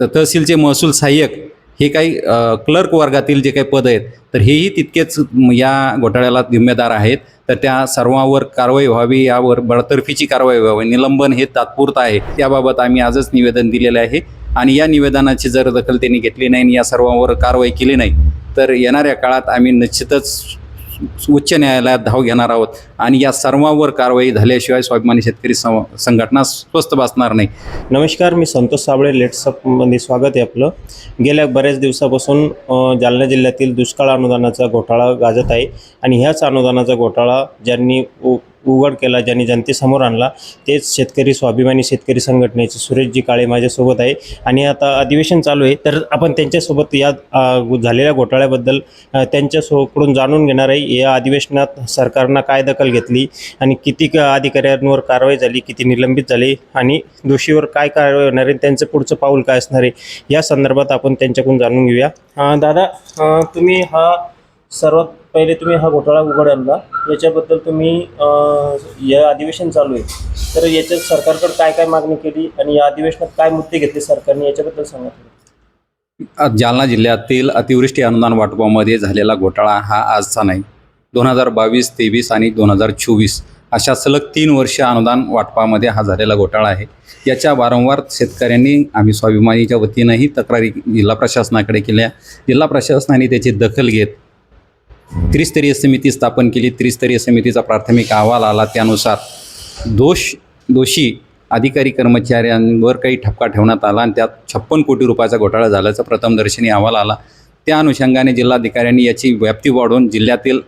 तर तहसीलचे महसूल सहाय्यक हे काही क्लर्क वर्गातील जे काही पद आहेत तर हेही तितकेच या घोटाळ्याला जिम्मेदार आहेत. तर त्या सर्वांवर कारवाई व्हावी यावर बडतर्फीची कारवाई व्हावी. निलंबन हे तात्पुरतं आहे. त्याबाबत आम्ही आजच निवेदन दिलेलं आहे. आणि या निवेदनाची जर दखल त्यांनी घेतली नाही आणि या सर्वांवर कारवाई केली नाही तर येणाऱ्या काळात आम्ही निश्चितच उच्च न्यायालयात धाव घेणार आहोत. आणि या सर्वांवर कारवाई झाल्याशिवाय स्वाभिमानी शेतकरी सं संघटना स्वस्थ बसणार नाही. नमस्कार मी संतोष साबळे लेट्सअपमध्ये स्वागत आहे आपलं. गेल्या बऱ्याच दिवसापासून जालना जिल्ह्यातील दुष्काळ अनुदानाचा घोटाळा गाजत आहे. आणि ह्याच अनुदानाचा घोटाळा ज्यांनी उ उघड केला ज्यांनी जनतेसमोर आणला तेच शेतकरी स्वाभिमानी शेतकरी संघटनेचे सुरेशजी काळे माझ्यासोबत आहे. आणि आता अधिवेशन चालू आहे तर आपण त्यांच्यासोबत या झालेल्या घोटाळ्याबद्दल त्यांच्यासोकडून जाणून घेणार आहे. या अधिवेशनात सरकारनं काय दखल घेतली आणि किती क- अधिकाऱ्यांवर कारवाई झाली किती निलंबित झाली आणि दोषीवर काय कारवाई होणार आहे त्यांचं पुढचं पाऊल काय असणार आहे या संदर्भात आपण त्यांच्याकडून जाणून घेऊया. दादा तुम्ही हा सर्वात पहिले तुम्ही हा घोटाळा उघड आणला याच्याबद्दल तुम्ही या अधिवेशन चालू आहे. तर याच्यात सरकारकडे काय काय मागणी केली आणि या अधिवेशनात काय मुद्दे घेतले सरकारने याच्याबद्दल सांगा जालना जिल्ह्यातील अतिवृष्टी अनुदान वाटपामध्ये झालेला घोटाळा हा आजचा नाही. दोन हजार बावीस तेवीस आणि दोन हजार चोवीस अशा सलग तीन वर्ष अनुदान वाटपामध्ये हा झालेला घोटाळा आहे. याच्या वारंवार शेतकऱ्यांनी आम्ही स्वाभिमानीच्या वतीनंही तक्रारी जिल्हा प्रशासनाकडे केल्या. जिल्हा प्रशासनाने त्याची दखल घेत त्रिस्तरीय समिती स्थापन केली. त्रिस्तरीय समितीचा प्राथमिक अहवाल आला. त्यानुसार दोष दोषी अधिकारी कर्मचाऱ्यांवर काही ठपका ठेवण्यात आला आणि त्यात छप्पन कोटी रुपयाचा घोटाळा झाल्याचा प्रथमदर्शनी अहवाल आला. त्या अनुषंगाने जिल्हाधिकाऱ्यांनी याची व्याप्ती वाढवून जिल्ह्यातील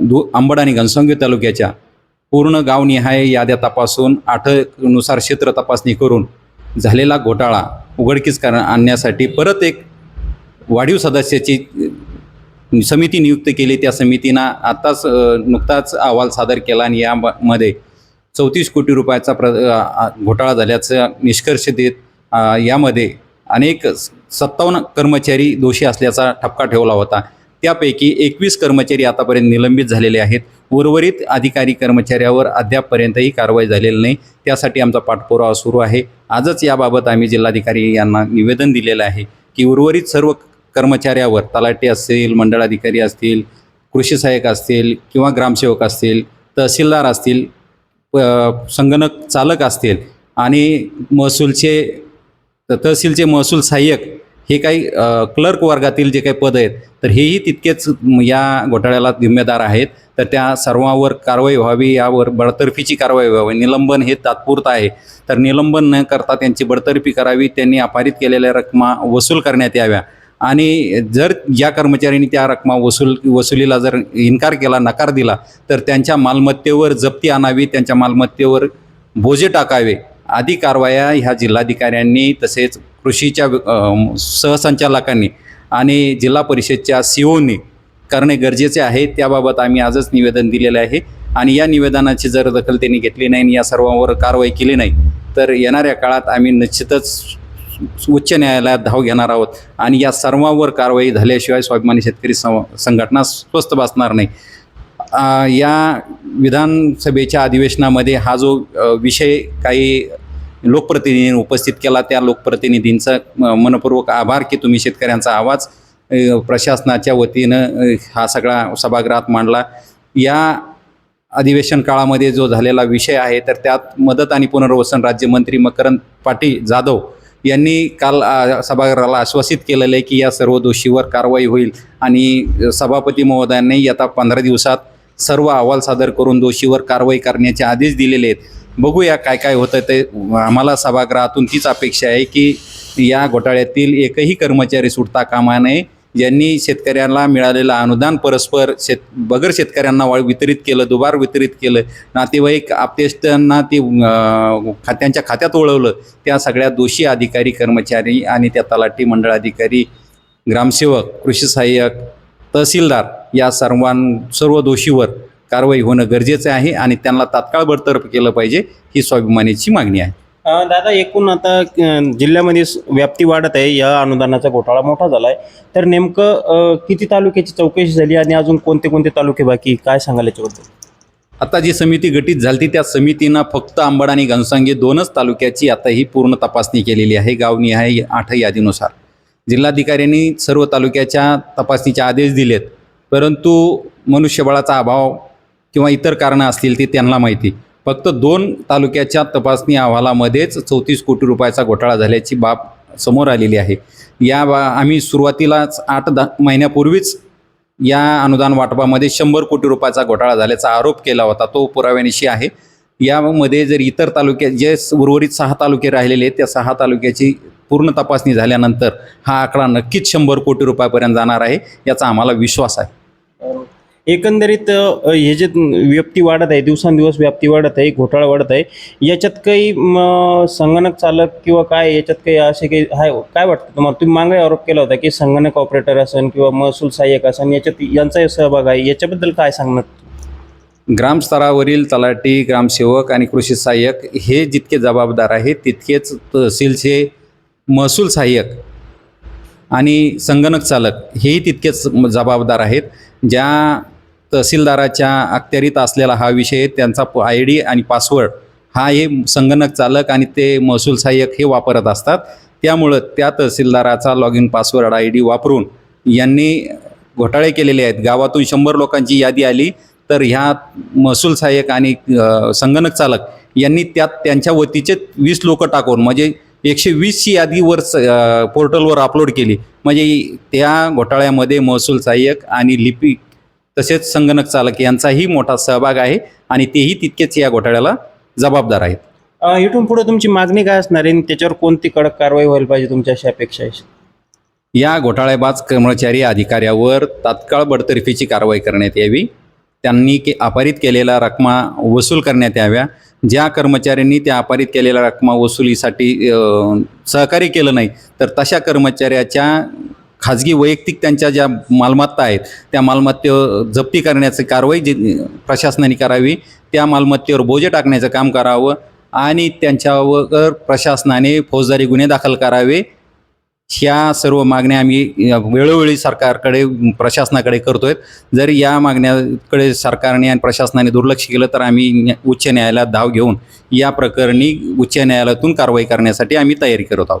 दु अंबड आणि घनसंगी तालुक्याच्या पूर्ण गावनिहाय याद्या तपासून आठनुसार क्षेत्र तपासणी करून झालेला घोटाळा उघडकीस कर आणण्यासाठी परत एक वाढीव सदस्याची समिती नियुक्त केली. त्या समितीनं आत्ताच नुकताच अहवाल सादर केला आणि यामध्ये चौतीस कोटी रुपयाचा प्र घोटाळा झाल्याचा निष्कर्ष देत यामध्ये अनेक सत्तावन्न कर्मचारी दोषी असल्याचा ठपका ठेवला होता. त्यापैकी एकवीस कर्मचारी आतापर्यंत निलंबित झालेले आहेत. उर्वरित अधिकारी कर्मचाऱ्यावर अद्यापपर्यंतही कारवाई झालेली नाही. त्यासाठी आमचा पाठपुरावा सुरू आहे. आजच याबाबत आम्ही जिल्हाधिकारी यांना निवेदन दिलेलं आहे की उर्वरित सर्व कर्मचाऱ्यावर तलाठी असतील मंडळाधिकारी असतील कृषी सहाय्यक असतील किंवा ग्रामसेवक असतील तहसीलदार असतील संगणक चालक असतील आणि महसूलचे तहसीलचे महसूल सहाय्यक हे काही क्लर्क वर्गातील जे काही पद आहेत तर हेही तितकेच या घोटाळ्याला जिम्मेदार आहेत. तर त्या सर्वांवर कारवाई व्हावी यावर बडतर्फीची कारवाई व्हावी. निलंबन हे तात्पुरतं आहे. तर निलंबन न करता त्यांची बडतर्फी करावी त्यांनी अपारित केलेल्या रकमा वसूल करण्यात याव्या. आणि जर ज्या कर्मचाऱ्यांनी त्या रकमा वसूल वसुलीला जर इन्कार केला नकार दिला तर त्यांच्या मालमत्तेवर जप्ती आणावी त्यांच्या मालमत्तेवर बोजे टाकावे. आदी कारवाया ह्या जिल्हाधिकाऱ्यांनी तसेच कृषीच्या सहसंचालकांनी आणि जिल्हा परिषदच्या सी ओनी करणे गरजेचे आहे. त्याबाबत आम्ही आजच निवेदन दिलेलं आहे. आणि या निवेदनाची जर दखल त्यांनी घेतली नाही आणि या सर्वांवर कारवाई केली नाही तर येणाऱ्या काळात आम्ही निश्चितच उच्च न्यायालयात धाव घेणार आहोत. आणि या सर्वांवर कारवाई झाल्याशिवाय स्वाभिमानी शेतकरी सं संघटना स्वस्थ बसणार नाही. या विधानसभेच्या अधिवेशनामध्ये हा जो विषय काही लोकप्रतिनिधींनी उपस्थित केला त्या लोकप्रतिनिधींचा म- मनपूर्वक आभार की तुम्ही शेतकऱ्यांचा आवाज प्रशासनाच्या वतीनं हा सगळा सभागृहात मांडला. या अधिवेशन काळामध्ये जो झालेला विषय आहे तर त्यात मदत आणि पुनर्वसन राज्यमंत्री मकरंद पाटील जाधव यांनी काल सभागृहाला आश्वासित केलेलं आहे की या सर्व दोषीवर कारवाई होईल. आणि सभापती महोदयांनी आता पंधरा दिवसात सर्व अहवाल सादर करून दोषीवर कारवाई करण्याचे आदेश दिलेले आहेत. बघूया काय काय होतं ते. आम्हाला सभागृहातून तीच अपेक्षा आहे की या घोटाळ्यातील एकही कर्मचारी सुटता कामा नये. ज्यांनी शेतकऱ्यांना मिळालेलं अनुदान परस्पर शेत बगर शेतकऱ्यांना वाळ वितरित केलं दुबार वितरित केलं. नातेवाईक आपतेष्टांना ते खात्यांच्या खात्यात वळवलं. त्या सगळ्या दोषी अधिकारी कर्मचारी आणि त्या तलाठी मंडळ अधिकारी ग्रामसेवक कृषी सहाय्यक तहसीलदार या सर्वां सर्व दोषीवर कारवाई होणं गरजेचं आहे आणि त्यांना तात्काळ बडतर्फ केलं पाहिजे ही स्वाभिमानीची मागणी आहे. अं, दादा एकूण आता अं, जिल्ह्यामध्ये स- व्याप्ती वाढत आहे या अनुदानाचा घोटाळा मोठा झाला आहे तर नेमकं अं, किती तालुक्याची चौकशी झाली आणि अजून कोणते कोणते तालुके बाकी? काय सांगाल याच्याबद्दल? आता जी समिती गठीत झाली त्या समितीनं फक्त अंबड आणि घनसांगे दोनच तालुक्याची आता ही पूर्ण तपासणी केलेली आहे. गावनिहाय आठ यादीनुसार. जिल्हाधिकाऱ्यांनी सर्व तालुक्याच्या तपासणीचे आदेश दिलेत. परंतु मनुष्यबळाचा अभाव किंवा इतर कारणं असतील ती त्यांना माहिती. फक्त दोन तालुक्याच्या तपासणी अहवालामध्येच चौतीस कोटी रुपयाचा घोटाळा झाल्याची बाब समोर आलेली आहे. या बा आम्ही सुरुवातीलाच आठ दहा महिन्यापूर्वीच या अनुदान वाटपामध्ये शंभर कोटी रुपयाचा घोटाळा झाल्याचा आरोप केला होता. तो पुराव्यानिशी आहे. यामध्ये जर इतर तालुक्यात जे उर्वरित सहा तालुके राहिलेले आहेत त्या सहा तालुक्याची पूर्ण तपासणी झाल्यानंतर हा आकडा नक्कीच शंभर कोटी रुपयापर्यंत जाणार आहे याचा आम्हाला विश्वास आहे. एकंदरीत हे जे व्याप्ती वाढत आहे दिवसांदिवस व्याप्ती वाढत आहे घोटाळा वाढत आहे याच्यात काही संगणक चालक किंवा काय याच्यात काही असे काही आहे? काय वाटतं तुम्हाला? तुम्ही मागे आरोप केला होता की संगणक ऑपरेटर असन किंवा महसूल सहाय्यक असन याच्यात यांचाही सहभाग आहे. याच्याबद्दल काय सांगणार? ग्रामस्तरावरील तलाठी ग्रामसेवक आणि कृषी सहाय्यक हे जितके जबाबदार आहेत तितकेच तहसीलचे महसूल सहाय्यक आणि संगणक चालक हेही तितकेच जबाबदार आहेत. ज्या तहसीलदाराच्या अखत्यारीत असलेला हा विषय त्यांचा आय डी आणि पासवर्ड हा हे संगणक चालक आणि ते महसूल सहाय्यक हे वापरत असतात. त्यामुळं त्या तहसीलदाराचा log in password I D वापरून यांनी घोटाळे केलेले आहेत. गावातून शंभर लोकांची यादी आली तर ह्या महसूल सहाय्यक आणि संगणक चालक यांनी त्यात त्यांच्या वतीचे वीस लोक टाकून म्हणजे एकशे वीसची यादीवर स- पोर्टलवर अपलोड केली. म्हणजे त्या घोटाळ्यामध्ये महसूल सहाय्यक आणि लिपिक तसेच संगणक चालक यांचाही मोठा सहभाग आहे आणि तेही तितकेच या घोटाळ्याला जबाबदार आहेत. अ, इथून पुढे तुमची मागणी काय असणार आहे? आणि त्याच्यावर कोणती कडक कारवाई व्हायला पाहिजे तुमच्या अशी अपेक्षा आहे? या घोटाळेबाज कर्मचारी अधिकाऱ्यावर तात्काळ बडतर्फीची कारवाई करण्यात यावी. त्यांनी के अपारित केलेल्या रकमा वसूल करण्यात याव्या. ज्या कर्मचाऱ्यांनी त्या अपारित केलेल्या रकमा वसुलीसाठी अ, सहकार्य केलं नाही तर तशा कर्मचाऱ्याच्या खाजगी वैयक्तिक त्यांच्या ज्या मालमत्ता आहेत त्या मालमत्तेवर जप्ती करण्याची कारवाई जी प्रशासनाने करावी त्या मालमत्तेवर बोजे टाकण्याचं काम करावं आणि त्यांच्यावर प्रशासनाने फौजदारी गुन्हे दाखल करावे. ह्या सर्व मागण्या आम्ही वेळोवेळी सरकारकडे प्रशासनाकडे करतो आहेत जर या मागण्याकडे सरकारने आणि प्रशासनाने दुर्लक्ष केलं तर आम्ही न्या- उच्च न्यायालयात धाव घेऊन या प्रकरणी उच्च न्यायालयातून कारवाई करण्यासाठी आम्ही तयारी करत आहोत.